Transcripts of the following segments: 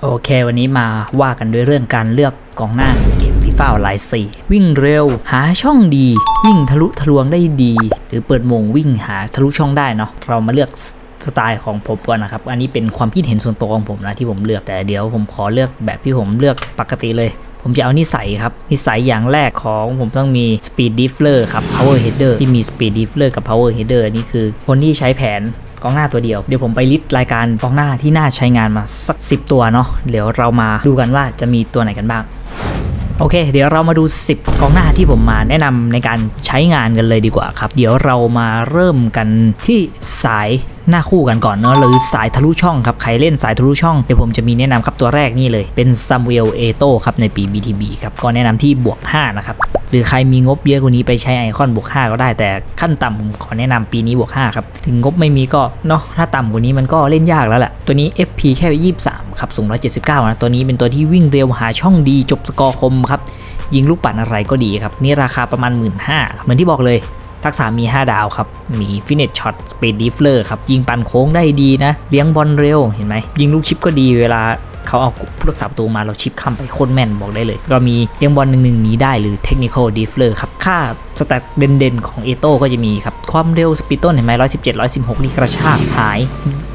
โอเค วันนี้มาว่ากันด้วยเรื่องการเลือกกองหน้าในเกมฟีฟ่าออนไลน์4วิ่งเร็ว หาช่องดีวิ่งทะลุทะลวงได้ดี หรือเปิดมงวิ่งหาทะลุช่องได้เนาะเรามาเลือกสไตล์ของผมก่อนนะครับ อันนี้เป็นความคิดเห็นส่วนตัวของผมนะที่ผมเลือกแต่เดี๋ยวผมขอเลือกแบบที่ผมเลือกปกติเลย ผมจะเอานิสัยครับ นิสัยอย่างแรกของผมต้องมี Speed Diffler ครับ Power Header ที่มี Speed Diffler กับ Power Header นี่คือคนที่ใช้แผน กองหน้าตัวเดียว เดี๋ยวผมไปลิสต์รายการกองหน้าที่น่าใช้งานมาสัก 10 ตัวเนาะเดี๋ยวเรามาดูกันว่าจะมีตัวไหนกันบ้าง โอเค เดี๋ยวเรามาดู 10กองหน้าที่ผมมาแนะนำในการใช้งานกันเลยดีกว่าครับ เดี๋ยวเรามาเริ่มกันที่สายหน้าคู่กันก่อนเนาะหรือสายทะลุช่องครับ ใครเล่นสายทะลุช่องเดี๋ยวผมจะมีแนะนำครับตัวแรกนี่เลย เป็นซามูเอลเอโตครับในปี BTB ครับก็แนะนำที่บวก 5 นะครับ หรือใครมีงบเยอะกว่านี้ไปใช้ไอคอนบวก 5 ก็ได้แต่ขั้นต่ำผมขอแนะนำปีนี้บวก 5 ครับ ถึงงบไม่มีก็เนาะถ้าต่ำกว่านี้มันก็เล่นยากแล้วแหละตัวนี้ FP แค่ 23 ครับสูง 179 นะ ตัวนี้เป็นตัวที่วิ่งเร็วหาช่องดีจบสกอร์คมครับ ยิงลูกปั่นอะไรก็ดีครับ นี่ราคาประมาณ 1 5ื่นเหมือนที่บอกเลย ทักษะมี 5 ดาวครับ มีฟินิชช็อตสเปดดิฟเลอร์ครับ ยิงปันโค้งได้ดีนะ เลี้ยงบอลเร็ว เห็นไหม ยิงลูกชิปก็ดีเวลาเขาเอาผู้รักษาประตูมาเราชิปข้ามไปโคตรแม่นบอกได้เลย ก็มีเลี้ยงบอลหนึ่งหนึ่งนี้ได้หรือเทคนิคอลดิฟเลอร์ครับ ค่าสแตทเด่นๆของเอโต้ก็จะมีครับ ความเร็วสปีดต้นเห็นไหมร้อยสิบเจ็ดร้อยสิบหกนี่กระชากหาย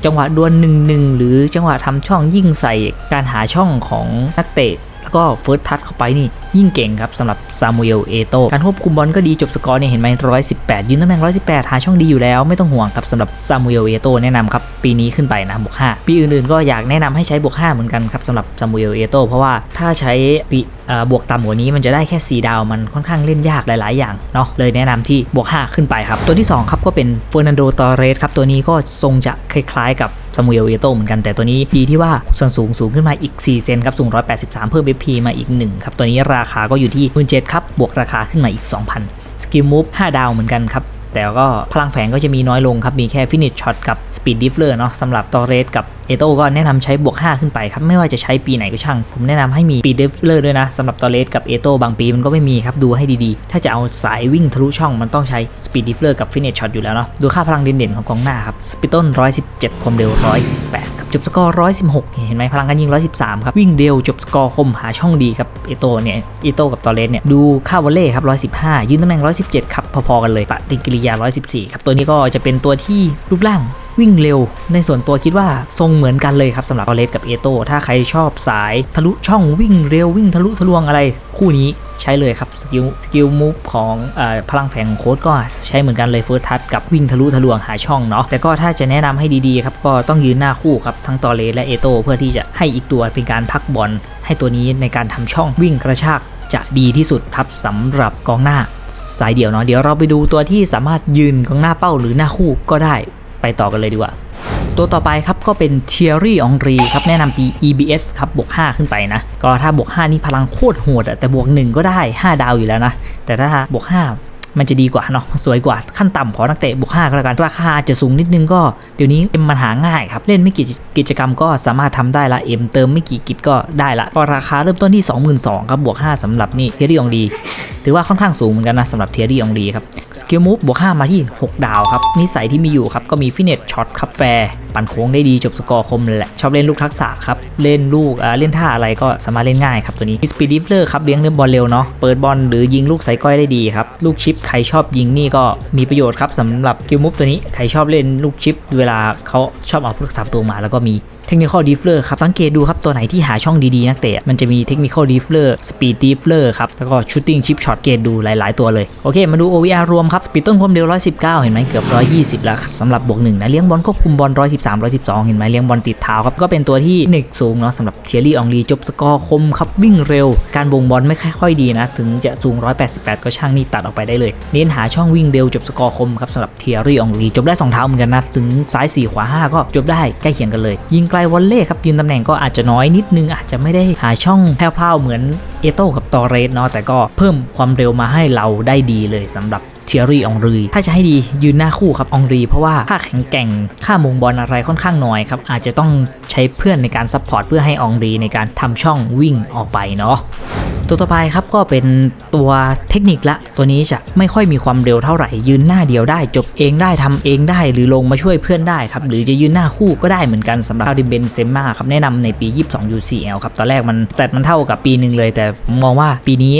จังหวะดวลหนึ่งหนึ่งหรือจังหวะทำช่องยิ่งใส่การหาช่องของนักเตะ แล้วก็เฟิร์สทัชเข้าไปนี่ยิ่งเก่งครับสำหรับซามูเอลเอโตการควบคุมบอลก็ดีจบสกอร์เนี่ยเห็นไหม118ยืนตำแหน่ง118หาช่องดีอยู่แล้วไม่ต้องห่วงครับสำหรับซามูเอลเอโตแนะนำครับปีนี้ขึ้นไปนะบวก5ปีอื่นๆก็อยากแนะนำให้ใช้บวก5เหมือนกันครับสำหรับซามูเอลเอโตเพราะว่าถ้าใช้ปีเอ่อบวกต่ำกว่านี้มันจะได้แค่ 4 ดาวมันค่อนข้างเล่นยากหลาย ๆ อย่างเนาะเลยแนะนำที่บวก 5 ขึ้นไปครับ ตัวที่ 2 ครับก็เป็นเฟอร์นันโดตอเรสครับ ตัวนี้ก็ทรงจะคล้าย ๆ กับ ซามูเอลเอโตเหมือนกันแต่ตัวนี้ดีที่ว่าส่วนสูงสูงขึ้นมาอีก 4 เซนครับสูง 183 เพิ่ม BP มาอีก 1 ครับ ตัวนี้ราคาก็อยู่ที่ 17,000ครับบวกราคาขึ้นมาอีก 2,000สกิลมูฟ5ดาวเหมือนกันครับ แต่ก็พลังแฝงก็จะมีน้อยลงครับ มีแค่ฟินิชช็อตกับสปีดดิฟเลอร์เนาะสำหรับตอเรสกับเอโต้ก็แนะนำใช้บวก 5 ขึ้นไปครับ ไม่ว่าจะใช้ปีไหนก็ช่าง ผมแนะนำให้มีสปีดดิฟเลอร์ด้วยนะสำหรับตอเรสกับเอโต้บางปีมันก็ไม่มีครับ ดูให้ดีๆ ถ้าจะเอาสายวิ่งทะลุช่องมันต้องใช้สปีดดิฟเลอร์กับฟินิชช็อตอยู่แล้วเนาะดูค่าพลังเด่นๆของกองหน้าครับสปีดต้น117 ความเร็ว 118ครับ จบสกอร์ 116 เห็นไหมพลังการยิง 113 ครับ วิ่งเร็วจบสกอร์คมหาช่องดีครับเอโตเนี่ยเอโตกับตอเรสเนี่ยดูค่าวอลเล่ครับ 115 ยืนตำแหน่ง 117 ครับ พอๆกันเลยปฏิกิริยา 114 ครับ ตัวนี้ก็จะเป็นตัวที่รูปร่าง วิ่งเร็ว ในส่วนตัวคิดว่าทรงเหมือนกันเลยครับสำหรับตอเลสกับเอโตถ้าใครชอบสายทะลุช่องวิ่งเร็ววิ่งทะลุทะลวงอะไร คู่นี้ใช้เลยครับสกิลสกิลมูฟของเออพลังแฝงของโค้ดก็ใช้เหมือนกันเลยเฟิร์สทัชกับวิ่งทะลุทะลวงหาช่องเนาะแต่ก็ถ้าจะแนะนำให้ดีๆครับก็ต้องยืนหน้าคู่ครับทั้งตอเลสและเอโตเพื่อที่จะให้อีกตัวเป็นการพักบอลให้ตัวนี้ในการทำช่องวิ่งกระชากจะดีที่สุดครับสำหรับกองหน้าสายเดี่ยวเนาะเดี๋ยวเราไปดูตัวที่สามารถยืนกองหน้าเป้าหรือหน้าคู่ก็ได้ ไปต่อกันเลยดีกว่า ตัวต่อไปครับก็เป็นเทียรี่องรีครับแนะนำปี EBS ครับบวก 5 ขึ้นไปนะ ก็ถ้าบวก 5 นี่พลังโคตรโหดอะแต่บวก 1 ก็ได้ 5 ดาวอยู่แล้วนะ แต่ถ้าบวก 5มันจะดีกว่าเนาะสวยกว่าขั้นต่ำของนักเตะบวก5ก็แล้วกัน ราคาจะสูงนิดนึงก็เดี๋ยวนี้เอ็มมันหาง่ายครับ เล่นไม่กี่กิจกรรมก็สามารถทำได้ละเอ็มเติมไม่กี่กิจก็ได้ละก็ราคาเริ่มต้นที่ 22,000ครับบวก 5สำหรับนี่เทียรี่องรีถือว่าค่อนข้างสูงเหมือนกันนะสำหรับเทียรี่องรีครับ สกิลมูฟบวก5มาที่ 6 ดาวครับ นิสัยที่มีอยู่ครับ ก็มีฟินิชช็อตครับแฟร์ปั่นโค้งได้ดีจบสกอร์คมเลยแหละ ชอบเล่นลูกทักษะครับ เล่นลูกอ่าเล่นท่าอะไรก็สามารถเล่นง่ายครับตัวนี้สปีดดิฟเลอร์ครับเลี้ยงเนื้อบอลเร็วเนาะเปิดบอลหรือยิงลูกใส่ก้อยได้ดีครับ ลูกชิปใครชอบยิงนี่ก็มีประโยชน์ครับสำหรับกิลมูฟตัวนี้ใครชอบเล่นลูกชิป เวลาเขาชอบเอาผู้รักษาประตูมาแล้วก็มีเทคนิคอลดีฟเลอร์ครับสังเกตดูครับตัวไหนที่หาช่องดีๆนักเตะมันจะมีเทคนิคอลดีฟเลอร์สปีดดีฟเลอร์ครับแล้วก็ชูตติ้งชิปช็อตเกตดูหลาย ๆ ตัวเลยโอเคมาดู OVR รวมครับสปีดต้นความเร็ว 119 เห็นไหมเกือบ 120 แล้วสำหรับบวกหนึ่งนะเลี้ยงบอลควบคุมบอล 113 112 เห็นไหมเลี้ยงบอลติดเท้าครับก็เป็นตัวที่เน็กสูงเนาะสำหรับเทียรี่อองลีจบสกอร์คมครับวิ่งเร็ว การบงบอลไม่ค่อยดีนะ ถึงจะสูง 188 ก็ช่างนี่ตัดออกไปได้เลย เน้นหาช่องวิ่งเร็วจบสกอร์คมครับสำหรับเทียรี่อองลีจบได้สองเท้าเหมือนกันนะถึงซ้าย 4 ขวา 5 ก็จบได้ใกล้เคียงกันเลย ยิงไกลวอลเล่ครับยืนตำแหน่งก็อาจจะน้อยนิดนึงอาจจะไม่ได้หาช่องแพร่เหมือนเอโต้กับตอเรสเนาะแต่ก็เพิ่มความเร็วมาให้เราได้ดีเลยสำหรับ เทียรี่องรี ถ้าจะให้ดียืนหน้าคู่ครับองรี เพราะว่าค่าแข็งแกร่งค่ามุงบอลอะไรค่อนข้างน้อยครับ อาจจะต้องใช้เพื่อนในการซัพพอร์ตเพื่อให้องรีในการทำช่องวิ่งออกไปเนาะตัวต่อไปครับก็เป็นตัวเทคนิคละ ตัวนี้จะไม่ค่อยมีความเร็วเท่าไหร่ ยืนหน้าเดียวได้ จบเองได้ทำเองได้ หรือลงมาช่วยเพื่อนได้ครับ หรือจะยืนหน้าคู่ก็ได้เหมือนกันสำหรับคาริเบนเซม่าครับแนะนำในปี 22 UCL ครับ ตอนแรกมันแต่มันเท่ากับปีหนึ่งเลย แต่มองว่าปีนี้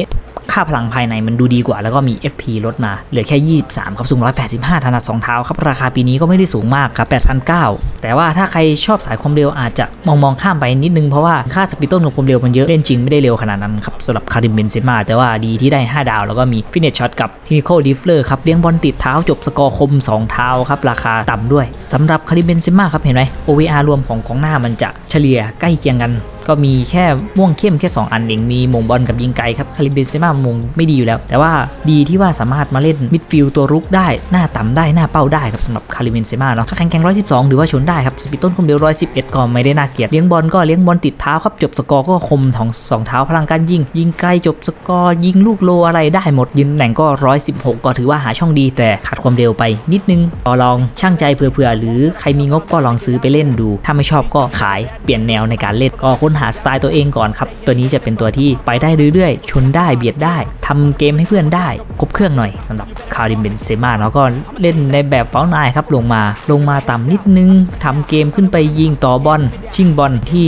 ค่าพลังภายในมันดูดีกว่า แล้วก็มี FP ลดมา เหลือแค่ 23 ครับสูง 185 ถนัด2เท้าครับ ราคาปีนี้ก็ไม่ได้สูงมากครับ8,900แต่ว่าถ้าใครชอบสายความเร็วอาจจะมองมองข้ามไปนิดนึง เพราะว่าค่าสปีดต้นของความเร็วมันเยอะเล่นจริงไม่ได้เร็วขนาดนั้นครับสำหรับคาริมเบนเซม่าแต่ว่าดีที่ได้ 5 ดาว แล้วก็มีฟินเนชช็อตกับทินิโคดิฟเลอร์ครับเลี้ยงบอลติดเท้าจบสกอร์คม 2 เท้าครับราคาต่ำด้วยสำหรับคาริมเบนเซม่าครับเห็นไหม OVR รวมของกองหน้ามันจะเฉลี่ยใกล้เคียงกัน ก็มีแค่ม่วงเข้มแค่ 2 อันเองมีมงบอลกับยิงไกลครับคาริเบนเซมามงไม่ดีอยู่แล้ว แต่ว่าดีที่ว่าสามารถมาเล่นมิดฟิลด์ตัวรุกได้ หน้าต่ำได้หน้าเป้าได้ครับสำหรับคาริเบนเซมาเนาะถ้าแข่งแข่ง112หรือว่าชนได้ครับสปีดต้นคมเดียว111ก็ไม่ได้น่าเกลียดเลี้ยงบอลก็เลี้ยงบอลติดเท้าครับจบสกอร์ก็คมของสองเท้าพลังการยิง ยิงไกลจบสกอร์ยิงลูกโลอะไรได้หมดยิงแหน่งก็116ก็ถือว่าหาช่องดี แต่ขาดความเร็วไปนิดนึงก็ลองช่างใจเผื่อๆหรือใครมีงบก็ลองซื้อไปเล่นดู ถ้าไม่ชอบก็ขายเปลี่ยนแนวในการเล่นก็ค้นหาสไตล์ตัวเองก่อนครับ ตัวนี้จะเป็นตัวที่ไปได้เรื่อยๆ ชนได้เบียดได้ทำเกมให้เพื่อนได้ครบเครื่องหน่อยสำหรับคาริมเบนเซมาแล้วก็เล่นในแบบเฝ้านายครับลงมาลงมาต่ำนิดนึงทำเกมขึ้นไปยิงต่อบอลชิงบอลที่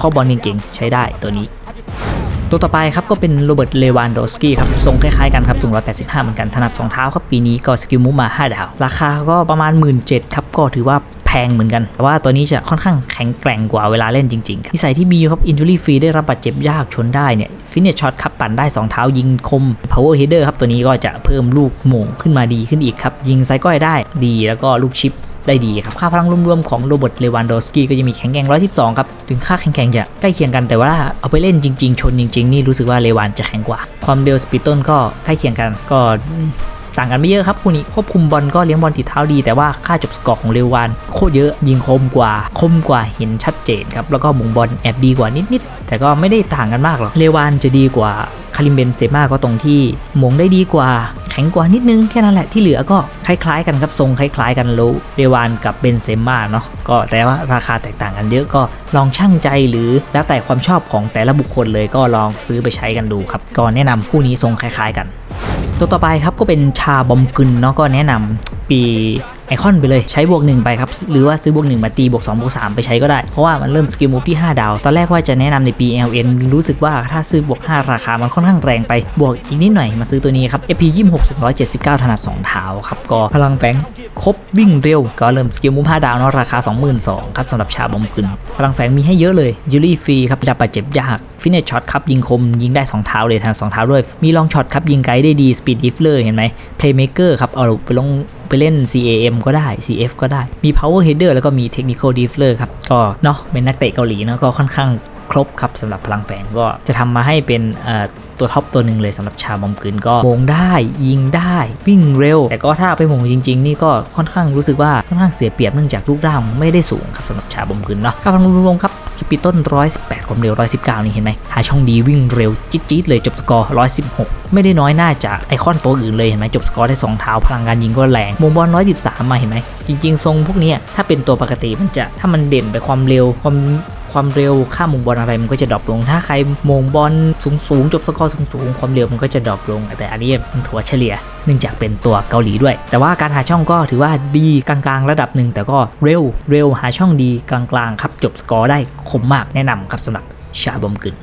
ข้อบอลเก่งๆใช้ได้ตัวนี้ตัวต่อไปครับก็เป็นโรเบิร์ต เลวานโดสกี้ครับทรงคล้ายๆกันครับสูง 185 เหมือนกัน ถนัด 2 เท้าครับ ปีนี้ก็สกิลมูฟมา 5 ดาว ราคาก็ประมาณ 1 7ื่นครับ ก็ถือว่า พงเหมือนกันแต่ว่าตัวนี้จะค่อนข้างแข็งแกร่งกว่าเวลาเล่นจริงๆนิสัยที่มีครับอินจูรี่ฟรีได้รับบาดเจ็บยากชนได้เนี่ยฟินเนชช็อตครับปั่นได้ 2 เท้ายิงคม power header ครับตัวนี้ก็จะเพิ่มลูกโหม่งขึ้นมาดีขึ้นอีกครับ ยิงไซก้อยได้ดีแล้วก็ลูกชิปได้ดีครับ ค่าพลังรวมๆของโรเบิร์ตเลวันโดสกี้ก็จะมีแข็งแกร่ง 112 ครับ ถึงค่าแข็งแกร่งจะใกล้เคียงกันแต่ว่าเอาไปเล่นจริง ๆ ชนจริง ๆ นี่รู้สึกว่าเลวันจะแข็งกว่า ความเร็วสปีดต้นก็ใกล้เคียงกันก็ ต่างกันไม่เยอะครับคู่นี้ควบคุมบอลก็เลี้ยงบอลติดเท้าดี แต่ว่าค่าจบสกอร์ของเลวานโคตรเยอะยิงคมกว่าคมกว่าเห็นชัดเจนครับแล้วก็มุงบอลแอบดีกว่านิดๆแต่ก็ไม่ได้ต่างกันมากหรอกเลวานจะดีกว่าคาริมเบนเซมาก็ตรงที่มงได้ดีกว่า แข็งกว่านิดนึงแค่นั้นแหละที่เหลือก็คล้ายๆ กันครับทรงคล้าย ๆ กันโลเดวานกับเบนเซม่าเนาะก็แต่ว่าราคาแตกต่างกันเยอะก็ลองช่างใจหรือแล้วแต่ความชอบของแต่ละบุคคลเลยก็ลองซื้อไปใช้กันดูครับก็แนะนำคู่นี้ทรงคล้าย ๆ กัน ตัวต่อไปครับก็เป็นชาบอมกึนเนาะก็แนะนำปีไอคอนไปเลยใช้บวกหนึ่งไปครับหรือว่าซื้อบวกหนึ่งมาตีบวก2บวก3ไปใช้ก็ได้ เพราะว่ามันเริ่มสกิลมูฟที่ 5 ดาว ตอนแรกว่าจะแนะนำในปี LN รู้สึกว่าถ้าซื้อบวก 5 ราคามันค่อนข้างแรงไปบวกอีกนิดหน่อยมาซื้อตัวนี้ครับ FP 26 179ถนัด2เท้าครับก็พลังแฝงครบวิ่งเร็ว ก็เริ่มสกิลมูฟ5ดาวเนาะราคา 22,000ครับสำหรับชาบอมกึนพลังแฝงมีให้เยอะเลยจิลี่ฟรีครับดับบาดเจ็บยากฟินเนชช็อตครับยิงคมยิงได้ 2 เท้าเลยถนัด2เท้าด้วยมีลองช็อตครับยิงไกลได้ดีสปีดดิฟเลอร์เห็นไหมเพลย์เมเกอร์ครับเอาไปลง ไปเล่น CAM ก็ได้ CF ก็ได้ มี Power Header แล้วก็มี Technical Defler ครับ ก็เนาะเป็นนักเตะเกาหลีเนาะก็ค่อนข้าง ครบครับสำหรับพลังแฝงก็จะทำมาให้เป็นตัวท็อปตัวหนึ่งเลยสำหรับชาบอมกึนก็โมงได้ยิงได้วิ่งเร็ว แต่ก็ถ้าไปโมงจริง ๆ นี่ก็ค่อนข้างรู้สึกว่าค่อนข้างเสียเปรียบเนื่องจากลูกร่างไม่ได้สูงครับสำหรับชาบอมกึนเนาะครับพังรวมๆครับสปีดต้น 118 ความเร็ว 119 นี่เห็นไหมหาช่องดีวิ่งเร็วจี๊ดๆเลยจบสกอร์ 116 ไม่ได้น้อยหน้าจากไอคอนตัวอื่นเลยเห็นไหมจบสกอร์ได้ 2 เท้าพลังการยิงก็แรงมุมบอล 113 มาเห็นไหมจริง ๆ ทรงพวกนี้ถ้าเป็นตัวปกติมันจะถ้ามันเด่นไปความเร็วความ ความเร็วค่ามงบอลอะไรมันก็จะดรอปลง ถ้าใครมงบอลสูงสูงๆจบสกอร์สูงสูงๆความเร็วมันก็จะดรอปลง แต่อันนี้มันถัวเฉลี่ยเนื่องจากเป็นตัวเกาหลีด้วย แต่ว่าการหาช่องก็ถือว่าดีกลางๆ ระดับหนึ่งแต่ก็เร็วเร็วหาช่องดีกลางๆครับจบสกอร์ได้คมมากแนะนำครับสำหรับชาบอมกึน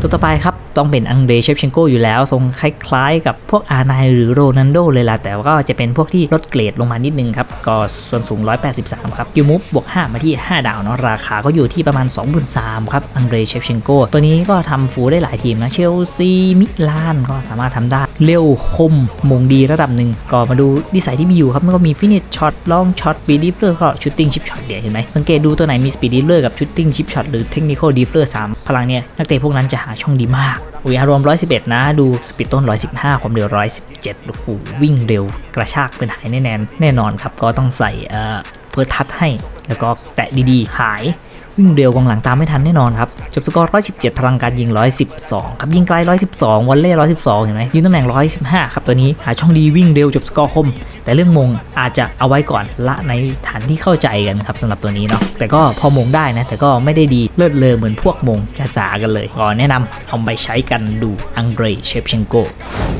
ตัวต่อไปครับต้องเป็นอังเดรเชฟเชนโกอยู่แล้วทรงคล้ายๆ กับพวกอาร์ไนหรือโรนันโดเลยล่ะ แต่ก็จะเป็นพวกที่ลดเกรดลงมานิดนึงครับ ก็ส่วนสูง 183 ครับกิลมูฟบวก 5 มาที่ 5 ดาวเนาะราคาก็อยู่ที่ประมาณ 2 3 0 0ครับอังเดรเชฟเชนโกตัวนี้ก็ทำฟูได้หลายทีมนะเชลซีมิลานก็สามารถทำได้เร็วคมมงดีระดับหนึ่งก็มาดูนิสัยที่มีอยู่ครับมันก็มีฟินิชช็อตลองช็อตปีดิฟเลอร์ก็ชูตติ้งชิปช็อตเดี๋ยวเห็นไหมสังเกตดูตัวไหนมีสปีดดิฟเลอร์กับชูตติ้งชิปช็อตหรือเทคนิคอลดิฟเลอร์3พลังเนี่ยนักเตะพวกนั้นจะหาช่องดีมากอุยอารวม111 นะ ดูสปีดต้น 115 ความเร็ว 117โอ้โหวิ่งเร็วกระชากเป็นหายแน่นแน่นอนครับ ก็ต้องใส่เอ่อเฟิร์ทัชให้ แล้วก็แตะดีๆ หาย วิ่งเร็วกองหลังตามไม่ทันแน่นอนครับจบสกอร์117 พลังการยิง 112 ครับยิงไกล 112 วันเล่ 112 เห็นไหมยืนตำแหน่ง 115 ครับตัวนี้หาช่องดีวิ่งเร็วจบสกอร์คม แต่เรื่องมงอาจจะเอาไว้ก่อนละในฐานที่เข้าใจกันครับสำหรับตัวนี้เนาะแต่ก็พอมงได้นะแต่ก็ไม่ได้ดีเลิศเลอเหมือนพวกมงจะสากันเลยก็แนะนำเอาไปใช้กันดูอังเดรเชฟเชนโก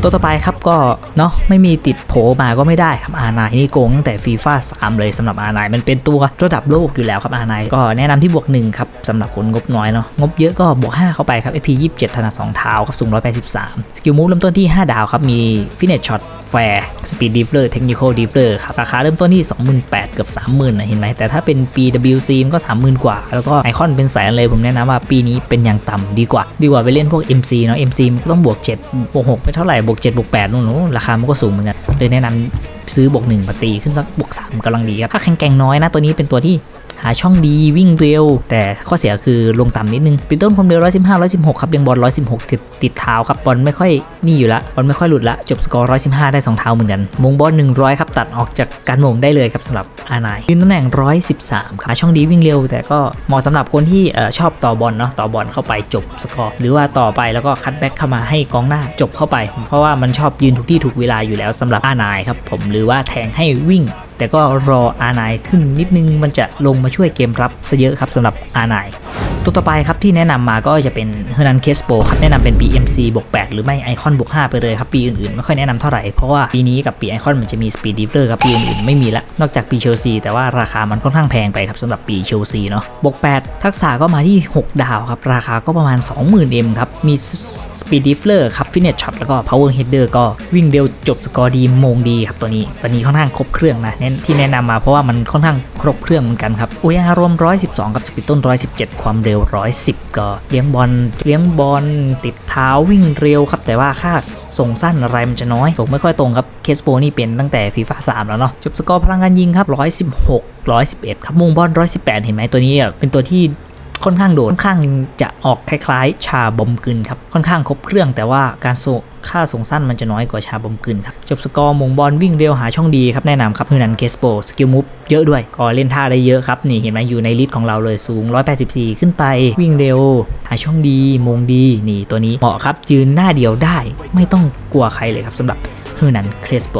ตัวต่อไปครับก็เนาะไม่มีติดโผมาก็ไม่ได้ครับอาไนนี่โกงตั้งแต่ฟีฟ่า3เลยสำหรับอาไนมันเป็นตัวระดับโลกอยู่แล้วครับอาไนก็แนะนำที่บวก1ครับสำหรับคนงบน้อยเนาะงบเยอะก็บวก 5 เข้าไปครับ AP 27ถนัด2เท้าครับสูง 183 สกิลมูฟเริ่มต้นที่ 5 ดาวครับ มีฟินเนชช็อตแฟร์สปีดดิฟเลอร์เทคนิคอลดิฟเลอร์ครับ ราคาเริ่มต้นที่ 28,000เกือบ 30,000นะเห็นไหมแต่ถ้าเป็น PWC มันก็ 30,000 กว่า แล้วก็ไอคอนเป็นแสนเลยผมแนะนำว่าปีนี้เป็นอย่างต่ำดีกว่า ดีกว่าไปเล่นพวก MC เนาะ MC มันต้องบวก7บวก6ไม่เท่าไหร่บวก7บวก8นู่นนู่นราคามันก็สูงเหมือนกันเลยแนะนำ ซื้อบวกหนึ่งมาตีขึ้นสักบวกสามกำลังดีครับถ้าแข็งแกร่งน้อยนะตัวนี้เป็นตัวที่ หาช่องดีวิ่งเร็ว แต่ข้อเสียคือลงต่ำนิดนึงปีต้นความเร็ว 115 116 ครับยังบอล 116 ติดติดเท้าครับบอลไม่ค่อยนี่อยู่ละบอลไม่ค่อยหลุดละ จบสกอร์ 115 ได้2เท้าเหมือนกันมงบอล 100 ครับตัดออกจากการมงได้เลยครับสำหรับอานายยืนตำแหน่ง 113ครับหาช่องดีวิ่งเร็ว แต่ก็เหมาะสำหรับคนที่อชอบต่อบอลเนาะต่อบอลเข้าไปจบสกอร์หรือว่าต่อไปแล้วก็คัดแบ็กเข้ามาให้กองหน้าจบเข้าไป เพราะว่ามันชอบยืนถูกที่ถูกเวลาอยู่แล้วสำหรับอานายครับผมหรือว่าแทงให้วิ่ง แต่ก็รออาไนขึ้นนิดนึงมันจะลงมาช่วยเกมรับซะเยอะครับสำหรับอาไนตัวต่อไปครับที่แนะนำมาก็จะเป็นเฮอร์นันเคสโปครับแนะนำเป็น BMC บวก8หรือไม่ไอคอนบวก5ไปเลยครับ ปีอื่นๆ ไม่ค่อยแนะนำเท่าไหร่ เพราะว่าปีนี้กับปีไอคอนมันจะมีสปีดดิฟเลอร์ครับปีอื่นๆ ไม่มีละ นอกจากปีเชลซีแต่ว่าราคามันค่อนข้างแพงไปครับสำหรับปีเชลซีเนาะบวก8ทักษะก็มาที่ 6 ดาวครับ ราคาก็ประมาณ 20,000 M ครับมีสปีดดิฟเลอร์ครับฟินเนชช็อตแล้วก็พาวเวอร์เฮดเดอร์ก็วิ่งเร็วจบสกอร์ดีมงดีครับตัวนี้ตัวนี้ค่อนข้างครบเครื่องนะเน้นที่แนะนำมาเพราะว่ามันค่อนข้างครบเครื่องเหมือนกันครับอุยอารมณ์112 กับสปีดต้น 117 ความเร็ว 110 ก็เลี้ยงบอลเลี้ยงบอลติดเท้าวิ่งเร็วครับ แต่ว่าค่าส่งสั้นอะไรมันจะน้อย ส่งไม่ค่อยตรงครับเคสโปนี่เป็นตั้งแต่ฟีฟ่า3แล้วเนาะจบสกอร์พลังงานยิงครับ 116 111 ครับมุงบอล118 เห็นไหมตัวนี้เป็นตัวที่ ค่อนข้างโดดค่อนข้างจะออกคล้ายๆ ชาบอมกึนครับค่อนข้างครบเครื่องแต่ว่าการส่งค่าส่งสั้นมันจะน้อยกว่าชาบอมกึนครับจบสกอร์มงบอลวิ่งเร็วหาช่องดีครับแนะนำครับฮือนันเกสโปสกิลมูฟเยอะด้วยก็เล่นท่าได้เยอะครับนี่เห็นไหมอยู่ในลิสต์ของเราเลยสูง 184 ขึ้นไป วิ่งเร็ว หาช่องดีมงดีนี่ตัวนี้เหมาะครับยืนหน้าเดียวได้ ไม่ต้องกลัวใครเลยครับสำหรับฮือนันเคสโป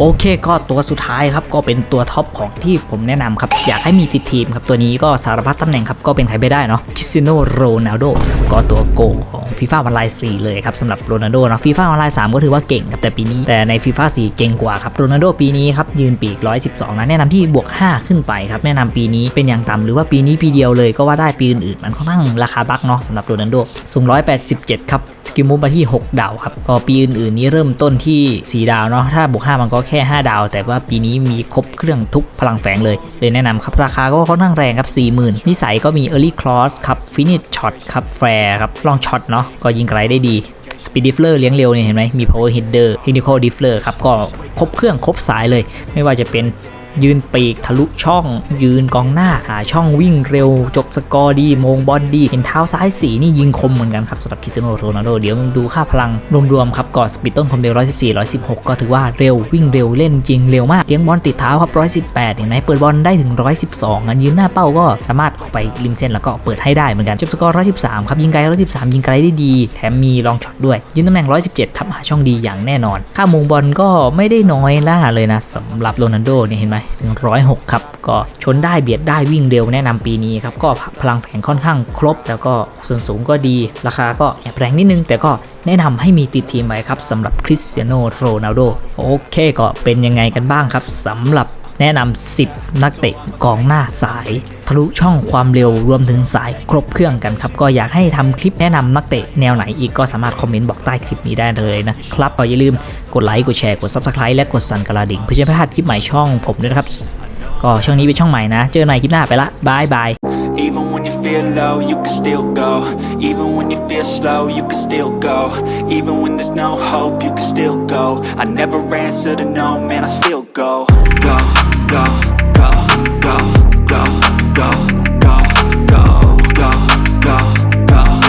โอเคก็ตัวสุดท้ายครับก็เป็นตัวท็อปของที่ผมแนะนำครับ อยากให้มีติดทีมครับ ตัวนี้ก็สารพัดตำแหน่งครับ ก็เป็นใครไม่ได้เนาะคริสตียโนโรนัลโดก็ตัวโกของฟีฟ่าออนไลน์4เลยครับสำหรับโรนัลโดเนาะฟีฟ่าออนไลน์3ก็ถือว่าเก่งครับแต่ปีนี้แต่ในฟีฟ่า4เก่งกว่าครับโรนัลโดปีนี้ครับยืนปีก 112 นะแนะนำที่บวก 5 ขึ้นไปครับแนะนำปีนี้เป็นอย่างต่ำหรือว่าปีนี้ปีเดียวเลยก็ว่าได้ปีอื่นๆมันค่อนข้างราคาบักเนาะสำหรับโรนัลโดสูง187 ครับ สกิลมูฟมาที่ 6 ดาวครับ ก็ปีอื่นๆนี้เริ่มต้นที่ 4 ดาวเนาะ ถ้าบวก5มันก็แค่ 5 ดาว แต่ว่าปีนี้มีครบเครื่องทุกพลังแฝงเลย เลยแนะนำครับ ราคาก็ค่อนข้างแรงครับ 40,000 นิสัยก็มี Early Cross ครับ Finish Shot ครับ แฟร์ครับ ลองช็อตเนาะ ก็ยิงไกลได้ดีสปีดดิฟเลอร์เลี้ยงเร็วเนี่ยเห็นไหมมี power header technical diffler ครับ ก็ครบเครื่องครบสายเลย ไม่ว่าจะเป็น ยืนปีกทะลุช่อง ยืนกองหน้า หาช่องวิ่งเร็ว จบสกอร์ดีมงบอลดี เห็นเท้าซ้ายสีนี่ยิงคมเหมือนกันครับสำหรับคริสเตียโนโรนัลโดเดี๋ยวดูค่าพลังรวมๆครับก่อนสปีดต้นความเร็ว114 116 ก็ถือว่าเร็ววิ่งเร็วเล่นจริงเร็วมากเลี้ยงบอลติดเท้าครับ118เห็นไหมเปิดบอลได้ถึง 112งั้นยืนหน้าเป้าก็สามารถออกไปริมเส้นแล้วก็เปิดให้ได้เหมือนกันจบสกอร์113ครับยิงไกล113 ยิงไกลได้ดี แถมมีลองช็อตด้วย ยืนตำแหน่ง 117 ทับหาช่องดีอย่างแน่นอน ค่ามงบอลก็ไม่ได้น้อยล่าเลยนะสำหรับโรนัลโดเนี่ยเห็นไหม106 ครับ ก็ชนได้เบียดได้วิ่งเร็วแนะนำปีนี้ครับ ก็พลังแสงค่อนข้างครบ แล้วก็ส่วนสูงก็ดี ราคาก็แอบแรงนิดนึง แต่ก็แนะนำให้มีติดทีมไว้ครับสำหรับคริสเตียโนโรนัลโดโอเคก็เป็นยังไงกันบ้างครับสำหรับ แนะนำ 10 นักเตะกองหน้าสาย ทะลุช่องความเร็วรวมถึงสายครบเครื่องกันครับ ก็อยากให้ทำคลิปแนะนำนักเตะแนวไหนอีกก็สามารถคอมเมนต์บอกใต้คลิปนี้ได้เลยนะครับก็อย่าลืมกดไลค์กดแชร์กด Subscribe และกดสั่นกระดิ่งเพื่อจะไม่พลาดคลิปใหม่ช่องผมด้วยนะครับก็ช่องนี้เป็นช่องใหม่นะ เจอกันคลิปหน้าไปละบายบาย Even when you feel low, you can still go. Even when you feel slow, you can still go. Even when there's no hope, you can still go. I never answer to no, man, I still go. go.